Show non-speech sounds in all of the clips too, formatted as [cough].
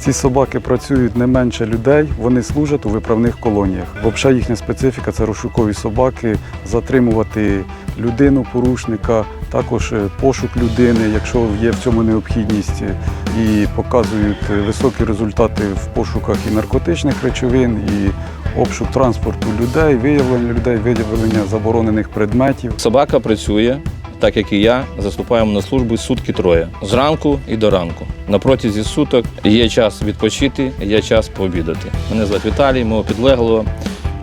Ці собаки працюють не менше людей, вони служать у виправних колоніях. Взагалі їхня специфіка це розшукові собаки, затримувати людину, порушника, також е, пошук людини, якщо є в цьому необхідність, і показують високі результати в пошуках і наркотичних речовин, і обшук транспорту людей, виявлення людей, виявлення заборонених предметів. Собака працює, так як і я, заступаємо на службу сутки троє. Зранку і до ранку. На протязі суток є час відпочити, є час пообідати. Мене звати Віталій, мого підлеглого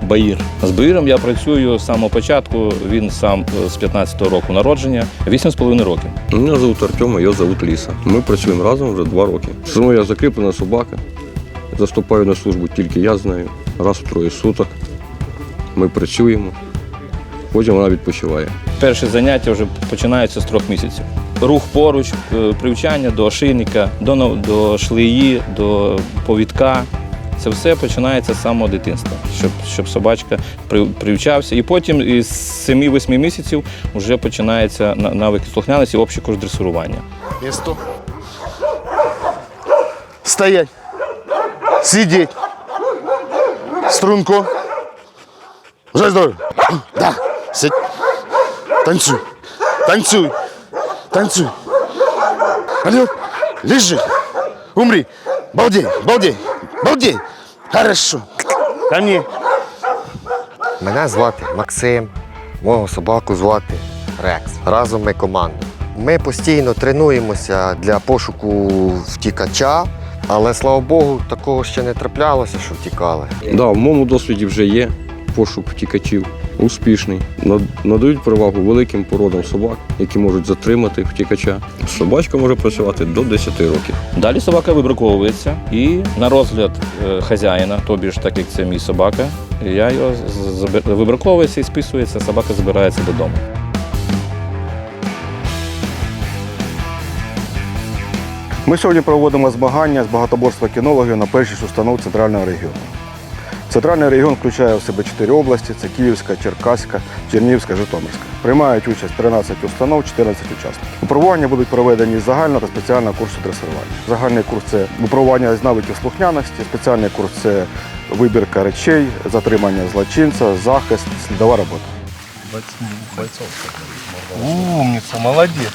Баїр. З Баїром я працюю з самого початку. Він сам е, з 15-го року народження, 8,5 років. Мене зовут Артем, його зовут Ліса. Ми працюємо разом вже два роки. Зі мною я закріплена собака. Заступаю на службу тільки я з нею. Раз у троє суток. Ми працюємо, потім вона відпочиває. Перші заняття вже починаються з трьох місяців. Рух поруч, е, привчання до ошейника, до, до шлеї, до повідка. Це все починається з самого дитинства, щоб, щоб собачка при- привчався. І потім із 7-8 місяців вже починається на- навики слухняності, общий курс дресирування. Место. Стоять. Сидеть. Струнку. Жай здоровья. [clears throat] Да. Сидь. Танцуй. Танцуй. Танцуй. Алло. Лежи. Умри. Балдей. Балдей. Балдей. Хорошо. Ко мне. Мене звати Максим, мого собаку звати Рекс. Разом ми команда. Ми постійно тренуємося для пошуку втікача, але слава Богу, такого ще не траплялося, що втікали. Да, в моєму досвіді вже є пошук втікачів. Успішний. Надають перевагу великим породам собак, які можуть затримати втікача. Собачка може працювати до 10 років. Далі собака вибраковується і на розгляд е, хазяїна, тобі ж так як це мій собака, я його вибраковується і списується, собака забирається додому. Ми сьогодні проводимо змагання з багатоборства кінологів на першій з установ центрального регіону. Центральний регіон включає в себе чотири області: це Київська, Черкаська, Чернігівська, Житомирська. Приймають участь 13 установ, 14 учасників. Випробування будуть проведені з загального та спеціального курсу дресирування. Загальний курс це випробування з навиків слухняності, спеціальний курс це вибірка речей, затримання злочинця, захист, слідова робота. Умница, молодец.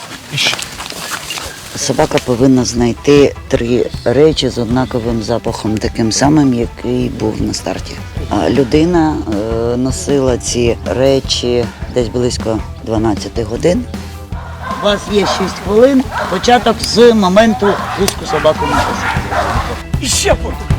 Собака повинна знайти три речі з однаковим запахом, таким самим, який був на старті. А людина е, носила ці речі десь близько 12 годин. У вас є 6 хвилин, початок з моменту пуску собаку на пошук.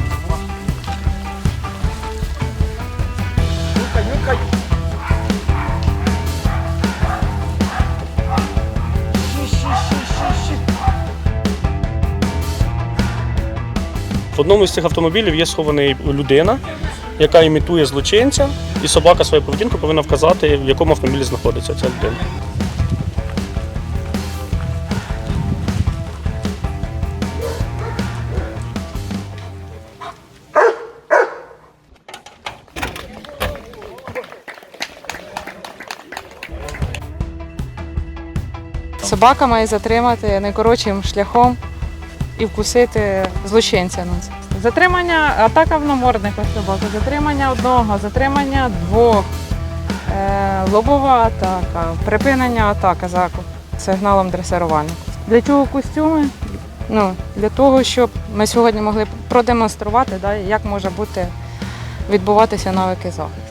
В одному з цих автомобілів є схований людина, яка імітує злочинця, і собака свою поведінку повинна вказати, в якому автомобілі знаходиться ця людина. Собака має затримати найкоротшим шляхом і вкусити злочинця. Ну, це. Затримання, атака в наморднику собаки, затримання одного, затримання двох, е, лобова атака, припинення атаки за сигналом дресирувальника. Для чого костюми? Ну, для того, щоб ми сьогодні могли продемонструвати, да, як може бути відбуватися навики захисту.